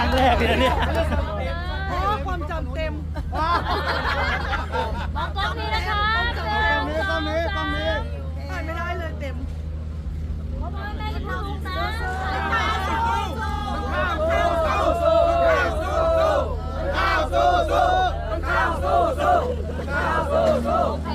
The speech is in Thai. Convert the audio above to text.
รั้งแรกเลยเนี่ยอ๋อความจำเต็มมอกองนี้นะคะหนึ่งสองสามถ่ายไม่ได้เลยเต็มพ่อแม่แม่จะพูดถูกนะสู้สู้สู้สู้สู้สู้สู้สู้สู้สู้สู้สู้สู้สู้